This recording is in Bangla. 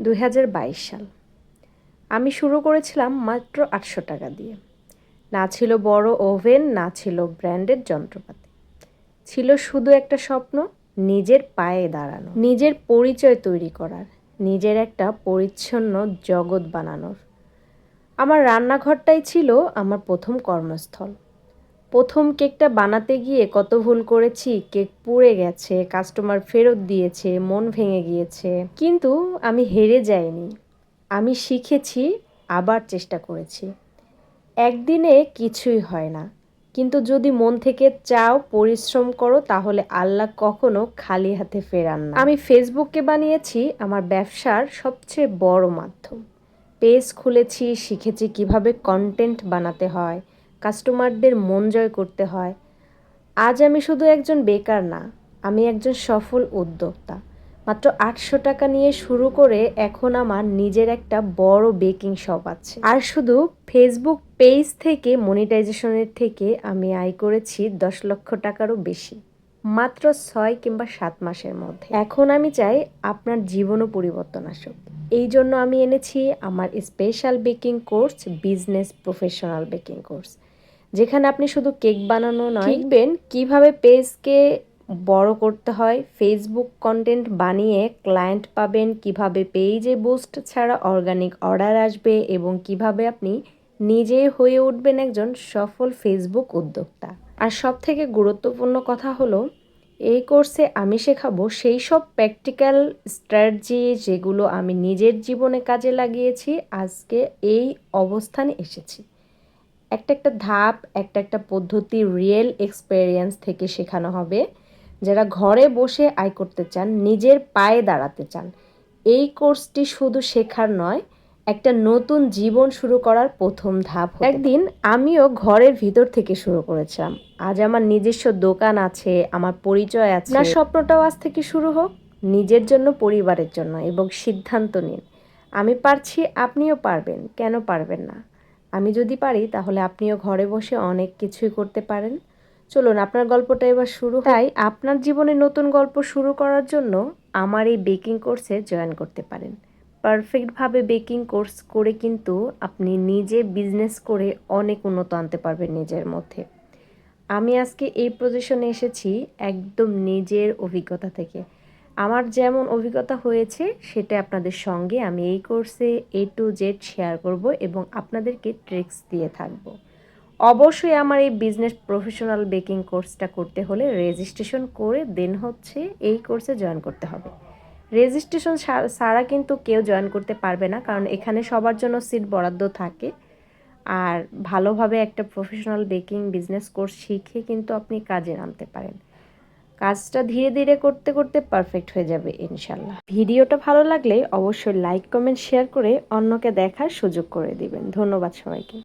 দু হাজার বাইশ সাল। আমি শুরু করেছিলাম মাত্র আটশো টাকা দিয়ে। না ছিল বড় ওভেন, না ছিল ব্র্যান্ডেড যন্ত্রপাতি। ছিল শুধু একটা স্বপ্ন, নিজের পায়ে দাঁড়ানো। নিজের পরিচয় তৈরি করার, নিজের একটা পরিচ্ছন্ন জগৎ বানানোর। আমার রান্নাঘরটাই ছিল আমার প্রথম কর্মস্থল। প্রথম কেকটা বানাতে গিয়ে কত ভুল করেছি, কেক পুড়ে গেছে কাস্টমার ফেরত দিয়েছে, মন ভেঙে গিয়েছে। কিন্তু আমি হেরে যাইনি। আমি শিখেছি, আবার চেষ্টা করেছি। একদিনে কিছুই হয় না। কিন্তু যদি মন থেকে চাও পরিশ্রম করো, তাহলে আল্লাহ কখনো খালি হাতে ফেরান না। আমি ফেসবুককে বানিয়েছি, আমার ব্যবসার সবচেয়ে বড় মাধ্যম। পেজ খুলেছি, শিখেছি কীভাবে কন্টেন্ট বানাতে হয় কাস্টমারদের মন জয় করতে হয়। আজ আমি শুধু একজন বেকার না, আমি একজন সফল উদ্যোক্তা। মাত্র আটশো টাকা নিয়ে শুরু করে এখন আমার নিজের একটা বড় বেকিং শপ আছে। আর শুধু ফেসবুক পেজ থেকে, মনিটাইজেশনের থেকে আমি আয় করেছি দশ লক্ষ টাকারও বেশি। মাত্র ছয় কিংবা সাত মাসের মধ্যে। এখন আমি চাই আপনার জীবনও পরিবর্তন আসুক। এই জন্য আমি এনেছি আমার special baking course, business professional baking course. যেখানে আপনি শুধু কেক বানানো নয় শিখবেন কীভাবে পেজকে বড় করতে হয় ফেসবুক কন্টেন্ট বানিয়ে ক্লায়েন্ট পাবেন কীভাবে পেজে বুস্ট ছাড়া অর্গানিক অর্ডার আসবে এবং কীভাবে আপনি নিজে হয়ে উঠবেন একজন সফল ফেসবুক উদ্যোক্তা। আর সব থেকে গুরুত্বপূর্ণ কথা হলো এই কোর্সে আমি শেখাবো সেই সব প্র্যাকটিক্যাল স্ট্র্যাটেজি যেগুলো আমি নিজের জীবনে কাজে লাগিয়েছি আজকে এই অবস্থানে এসেছি। একটা একটা ধাপ একটা একটা পদ্ধতি রিয়েল এক্সপেরিয়েন্স থেকে শেখানো হবে। যারা ঘরে বসে আয় করতে চান নিজের পায়ে দাঁড়াতে চান এই কোর্সটি শুধু শেখার নয় একটা নতুন জীবন শুরু করার প্রথম ধাপ একদিন আমিও ঘরের ভিতর থেকে শুরু করেছিলাম। আজ আমার নিজস্ব দোকান আছে আমার পরিচয় আছে। না স্বপ্নটাও আজ থেকে শুরু হোক। নিজের জন্য পরিবারের জন্য এবং সিদ্ধান্ত নিন। আমি পারছি আপনিও পারবেন। কেন পারবেন না? আমি যদি পারি, তাহলে আপনিও ঘরে বসে অনেক কিছুই করতে পারেন। চলুন, আপনার গল্পটা এবার শুরু তাই আপনার জীবনে নতুন গল্প শুরু করার জন্য আমার এই বেকিং কোর্সে জয়েন করতে পারেন। পারফেক্টভাবে বেকিং কোর্স করে কিন্তু আপনি নিজে বিজনেস করে অনেক উন্নত আনতে পারবেন নিজের মধ্যে। আমি আজকে এই পজিশনে এসেছি একদম নিজের অভিজ্ঞতা থেকে। আমার যেমন অভিজ্ঞতা হয়েছে, সেটা আপনাদের সঙ্গে আমি এই কোর্সে এ টু জেড শেয়ার করব এবং আপনাদেরকে ট্রিক্স দিয়ে থাকব। অবশ্যই আমার এই বিজনেস প্রফেশনাল বেকিং কোর্সটা করতে হলে রেজিস্ট্রেশন করে দেন হচ্ছে এই কোর্সে জয়েন করতে হবে। রেজিস্ট্রেশন ছাড়া কিন্তু কেউ জয়েন করতে পারবে না, কারণ এখানে সবার জন্য সিট বরাদ্দ থাকে। আর ভালোভাবে একটা প্রফেশনাল বেকিং বিজনেস কোর্স শিখে কিন্তু আপনি কাজে নামতে পারেন। কাজটা ধীরে ধীরে করতে করতে পারফেক্ট হয়ে যাবে ইনশাল্লাহ ভিডিওটা ভালো লাগলে অবশ্যই লাইক কমেন্ট শেয়ার করে অন্যকে দেখার সুযোগ করে দিবেন। ধন্যবাদ সবাইকে।